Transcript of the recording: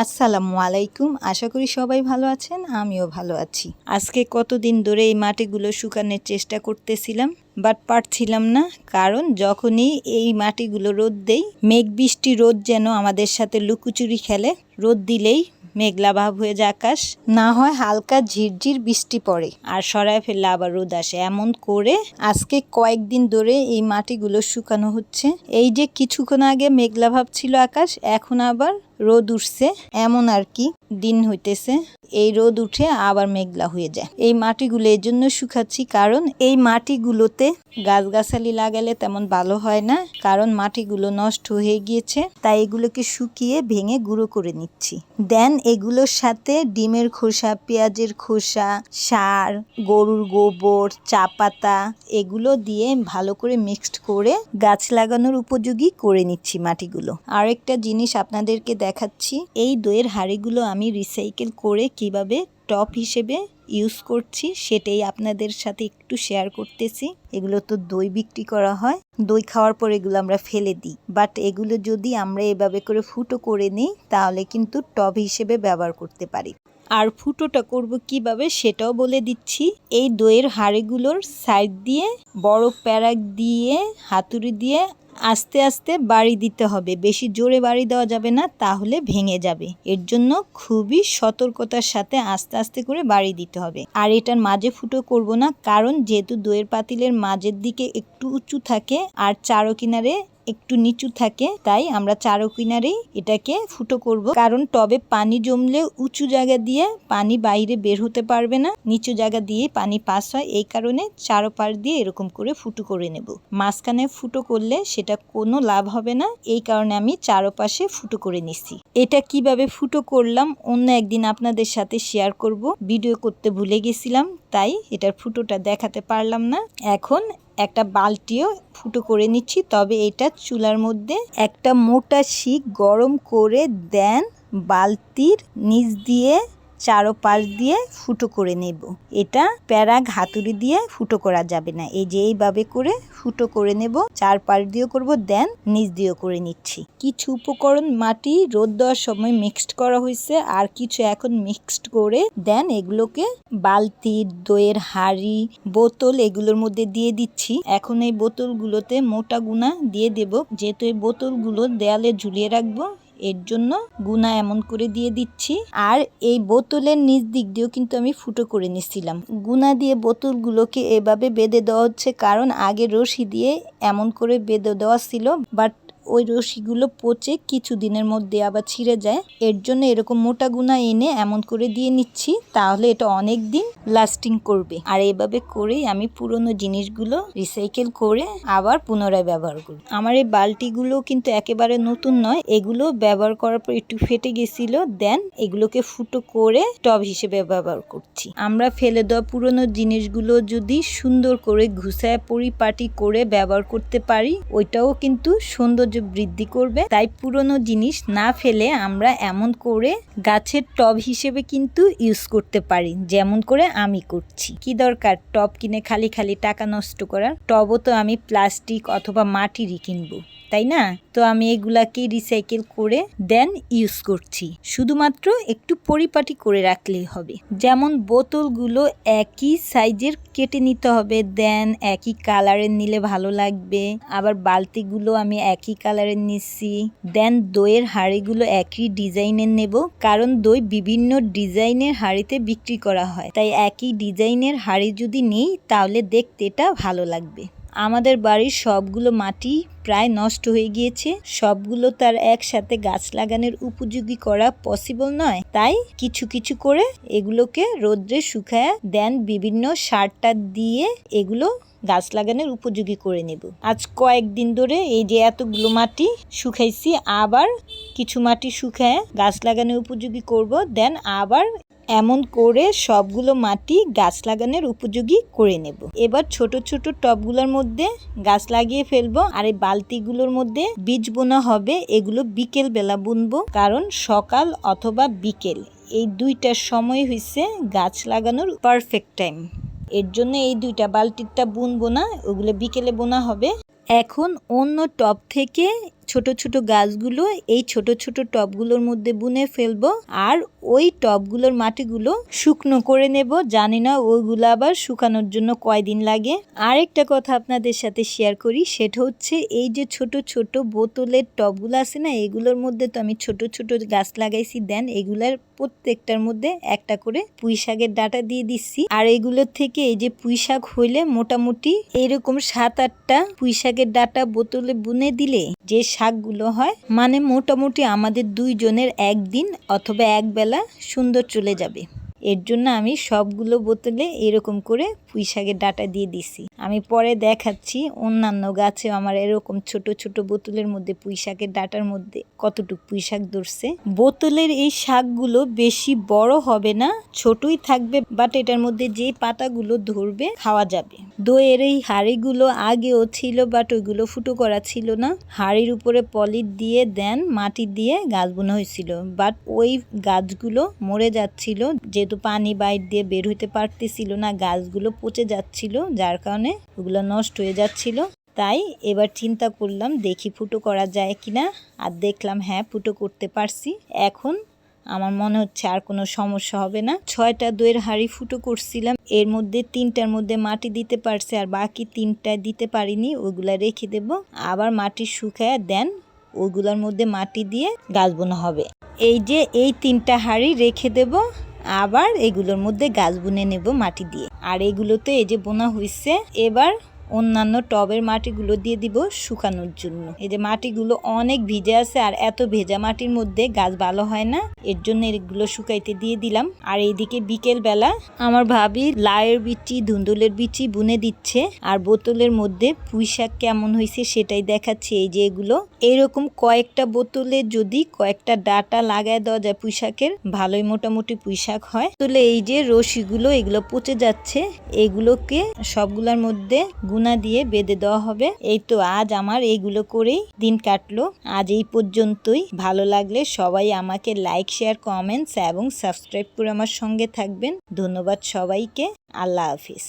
আসসালামু আলাইকুম। আশা করি সবাই ভালো আছেন, আমিও ভালো আছি। আজকে কতদিন ধরে এই মাটিগুলো শুকানোর চেষ্টা করতেছিলাম, বাট পারছিলাম না, কারণ যখনই এই মাটিগুলো রোদ দেই, মেঘ বৃষ্টি রোদ যেন আমাদের সাথে লুকুচুরি খেলে, রোদ দিলেই মেঘলা ভাব হয়ে যায় আকাশ। না হয় হালকা ঝিরঝির বৃষ্টি পড়ে। আর সরায় ফেললে আবার রোদ আসে। এমন করে আজকে কয়েকদিন ধরে এই মাটিগুলো শুকানো হচ্ছে। এই যে কিছুক্ষণ আগে মেঘলা ভাব ছিল আকাশ, এখন আবার রোদ উঠছে। এমন আর কি। দিন হইতেছে, এই রোদ উঠে আবার মেঘলা হয়ে যায়। এই মাটিগুলো এই জন্য শুকাচ্ছি কারণ এই মাটিগুলোতে গাছগাছালি লাগালে তেমন ভালো হয় না, কারণ মাটিগুলো নষ্ট হয়ে গিয়েছে, তাই এগুলোকে শুকিয়ে ভেঙে গুঁড়ো করে নিচ্ছি। দেন এগুলোর সাথে ডিমের খোসা, পেঁয়াজের খোসা, সার, গরুর গোবর, চা পাতা এগুলো দিয়ে ভালো করে মিক্সড করে গাছ লাগানোর উপযোগী করে নিচ্ছি মাটিগুলো। আরেকটা জিনিস আপনাদেরকে দেখাচ্ছি, এই দইয়ের হাড়িগুলো আমি রিসাইকেল করে কীভাবে টপ হিসেবে ইউজ করছি সেটাই আপনাদের সাথে একটু শেয়ার করতেছি। এগুলো তো দই বিক্রি করা হয়। দই খাওয়ার পর এগুলো আমরা ফেলে দিই। বাট এগুলো যদি আমরা এভাবে করে ফুটো করে নিই, তাহলে কিন্তু টব হিসেবে ব্যবহার করতে পারি। আর ফুটোটা করব কীভাবে সেটাও বলে দিচ্ছি। এই দইয়ের হাঁড়িগুলোর সাইড দিয়ে, বড় প্যারাক দিয়ে, হাতুড়ি দিয়ে আস্তে আস্তে বাড়ি দিতে হবে। বেশি জোরে বাড়ি দেওয়া যাবে না, তাহলে ভেঙে যাবে। এর জন্য খুবই সতর্কতার সাথে আস্তে আস্তে করে বাড়ি দিতে হবে। আর এটার মাঝে ফুটো করব না, কারণ যেহেতু দইয়ের পাতিলের মাঝের দিকে একটু উঁচু থাকে, আর চারো কিনারে একটু নিচু থাকে, তাই আমরা চারো কিনারেই এটাকে ফুটো করব। কারণ টবে পানি জমলে উঁচু জায়গা দিয়ে পানি বাইরে বের হতে পারবে না, নিচু জায়গা দিয়ে পানি পাস হয়, এই কারণে চারো পাশ দিয়ে এরকম করে ফুটো করে নেব। মাঝখানে ফুটো করলে সেটা কোনো লাভ হবে না, এই কারণে আমি চারোপাশে ফুটো করে নিচ্ছি এটা কীভাবে ফুটো করলাম অন্য একদিন আপনাদের সাথে শেয়ার করব। ভিডিও করতে ভুলে গেছিলাম, তাই এটার ফুটোটা দেখাতে পারলাম না। এখন একটা বালতিও ফুটো করে নিচ্ছি। তবে এটা চুলার মধ্যে একটা মোটা শিক গরম করে দেন বালতির নিচ দিয়ে। চারো পাশ দিয়ে ফুটো করে নেব। এটা প্যারাগ হাতুড়ি দিয়ে ফুটো করা যাবে না। এই যে এইভাবে করে ফুটো করে নেব। চার পাশ দিয়েও করব, দেন নিচ দিয়েও করে নিচ্ছি। কিছু উপকরণ মাটি, রোদ দেওয়ার সময় মিক্সড করা হয়েছে। আর কিছু এখন মিক্সড করে, দেন এগুলোকে বালতি, দইয়ের হাড়ি, বোতল এগুলোর মধ্যে দিয়ে দিচ্ছি। এখন এই বোতলগুলোতে মোটা গুনা দিয়ে দেব। যেহেতু এই বোতলগুলো দেয়ালে ঝুলিয়ে রাখব এর জন্য গুনা এমন করে দিয়ে দিচ্ছি। আর এই বোতলের নিচ দিক দিয়েও কিন্তু আমি ফুটো করে নিচ্ছিলাম গুনা দিয়ে বোতলগুলোকে এভাবে বেঁধে দেওয়া হচ্ছে, কারণ আগে রশি দিয়ে এমন করে বেঁধে দেওয়া ছিল বাট ওই রশিগুলো পচে কিছু দিনের মধ্যে আবার ছিঁড়ে যায়। এর জন্য এরকম মোটা গুনা এনে এমন করে দিয়ে নিচ্ছি, তাহলে এটা অনেক দিন লাস্টিং করবে। আর এভাবে করেই আমি পুরনো জিনিসগুলো রিসাইকেল করে আবার পুনরায় ব্যবহার করি আমার এই বালতিগুলো কিন্তু একেবারে নতুন নয়, এগুলো ব্যবহার করার পর একটু ফেটে গেছিল দেন এগুলোকে ফুটো করে টব হিসেবে ব্যবহার করছি। আমরা ফেলে দেওয়া পুরনো জিনিসগুলো যদি সুন্দর করে ঘুষায় পরিপাটি করে ব্যবহার করতে পারি, ওইটাও কিন্তু সৌন্দর্য বৃদ্ধি করবে। তাই পুরনো জিনিস না ফেলে আমরা এমন করে গাছের টব হিসেবে কিন্তু ইউজ করতে পারি। যেমন করে আমি করছি। কি দরকার? টব কিনে খালি খালি টাকা নষ্ট করার? টবও তো আমি প্লাস্টিক অথবা মাটিরই কিনবো। তাই না? তো আমি এগুলাকে রিসাইকেল করে দেন ইউজ করছি। শুধুমাত্র একটু পরিপাটি করে রাখলেই হবে। যেমন বোতলগুলো একই সাইজের কেটে নিতে হবে দেন একই কালারের নিলে ভালো লাগবে। আবার বালতিগুলো আমি একই কালারের নিচ্ছি। দেন দইয়ের হাঁড়িগুলো একই ডিজাইনের নেব, কারণ দই বিভিন্ন ডিজাইনের হাঁড়িতে বিক্রি করা হয়। তাই একই ডিজাইনের হাঁড়ি যদি নেই, তাহলে দেখতে এটা ভালো লাগবে। আমাদের বাড়ির সবগুলো মাটি প্রায় নষ্ট হয়ে গিয়েছে। সবগুলো তার একসাথে গাছ লাগানোর উপযোগী করা পসিবল নয়। তাই কিছু কিছু করে এগুলোকে রোদ্রে শুকায় দেন বিভিন্ন সারটা দিয়ে এগুলো গাছ লাগানোর উপযোগী করে নেব। আজ কয়েকদিন ধরে এই যে এতগুলো মাটি শুকাইছি, আবার কিছু মাটি শুকায় গাছ লাগানোর উপযোগী করব, দেন আবার এমন করে সবগুলো মাটি গাছ লাগানোর উপযোগী করে নেব। এবার ছোট ছোট টবগুলোর মধ্যে গাছ লাগিয়ে ফেলব আর এই বালতিগুলোর মধ্যে বীজ বোনা হবে। এগুলো বিকেল বেলা বুনবো, কারণ সকাল অথবা বিকেল এই দুইটার সময় হয়েছে গাছ লাগানোর পারফেক্ট টাইম এর জন্য এই দুইটা বালতিটা বুনবো না, ওগুলো বিকেলে বোনা হবে। এখন অন্য টব থেকে ছোট ছোট গাছগুলো এই ছোট ছোট টবগুলোর মধ্যে বুনে ফেলব আর ওই টবগুলোর মাটিগুলো শুকনো করে নেব। জানি না ওইগুলো আবার শুকানোর জন্য কয়দিন লাগে। আরেকটা কথা আপনাদের সাথে শেয়ার করি, সেটা হচ্ছে এই যে ছোট ছোট বোতলের টবগুলো আছে না, এগুলোর মধ্যে তো আমি ছোট ছোট গাছ লাগাইছি, দেন এগুলার প্রত্যেকটার মধ্যে একটা করে পুঁই শাকের ডাটা দিয়ে দিচ্ছি। আর এগুলোর থেকে এই যে পুঁই শাক হইলে মোটামুটি এরকম সাত আটটা পুঁই শাকের ডাটা বোতলে বুনে দিলে যে শাকগুলো হয় মানে মোটামুটি আমাদের দুইজনের একদিন অথবা এক বেলা সুন্দর চলে যাবে। এর জন্য আমি সবগুলো বোতলে এরকম করে পুঁই শাকের ডাটা দিয়ে দিছি। আমি পরে দেখাচ্ছি অন্যান্য গাছে আমার এরকম ছোট ছোট বোতলের মধ্যে পুঁই শাকের ডাটার মধ্যে কতটুকু পুঁই শাক ধরছে। বোতলের এই শাকগুলো বেশি বড় হবে না, ছোটই থাকবে বাট এটার মধ্যে যে পাতাগুলো ধরবে খাওয়া যাবে। দইয়ের এই হাঁড়িগুলো আগেও ছিল বাট ওইগুলো ফুটো করা ছিল না। হাঁড়ির উপরে পলিট দিয়ে দেন, মাটি দিয়ে গাছ বোনা হয়েছিল বাট ওই গাছগুলো মরে যাচ্ছিল, যেহেতু পানি বাইর দিয়ে বের হইতে পারতেছিল না, গাছগুলো পচে যাচ্ছিল, যার কারণে ওগুলো নষ্ট হয়ে যাচ্ছিল। তাই এবার চিন্তা করলাম দেখি ফুটো করা যায় কিনা। আর দেখলাম হ্যাঁ ফুটো করতে পারছি। এখন আমার মনে হচ্ছে আর কোনো সমস্যা হবে না। ছয়টা দইয়ের হাঁড়ি ফুটো করছিলাম। এর মধ্যে তিনটার মধ্যে মাটি দিতে পারছি, আর বাকি তিনটায় দিতে পারিনি ওইগুলা রেখে দেব। আবার মাটি শুকায় দেন ওইগুলোর মধ্যে মাটি দিয়ে গাছ বোনা হবে। এই যে এই তিনটা হাঁড়ি রেখে দেব। আবার এগুলোর মধ্যে গাছ বুনে নেব মাটি দিয়ে। আর এগুলোতে এই যে বোনা হয়েছে এবার অন্যান্য টবের মাটিগুলো দিয়ে দিব শুকানোর জন্য। এই যে মাটিগুলো অনেক ভিজে আছে আর এত ভেজা মাটির মধ্যে গাছ ভালো হয় না, এর জন্য এগুলো শুকাইতে দিয়ে দিলাম। আর এইদিকে বিকেল বেলা আমার ভাবি লায়ের বিচি, ধুন্দুলের বিচি বুনে দিচ্ছে আর বোতলের মধ্যে পুঁই শাক কেমন হয়েছে সেটাই দেখাচ্ছে। এই যে এগুলো এইরকম কয়েকটা বোতলে যদি কয়েকটা ডাটা লাগায় দেওয়া যায় পুঁই শাকের, ভালোই মোটামুটি পুঁই শাক হয়। তাহলে এই যে রশিগুলো, এগুলো পচে যাচ্ছে। এগুলোকে সবগুলোর মধ্যে গুনা দিয়ে বেঁধে দেওয়া হবে। এই তো আজ আমার এইগুলো করেই দিন কাটলো। আজ এই পর্যন্তই। ভালো লাগলে সবাই আমাকে লাইক, শেয়ার, কমেন্টস এবং সাবস্ক্রাইব করে আমার সঙ্গে থাকবেন। ধন্যবাদ সবাইকে। আল্লাহ হাফিজ।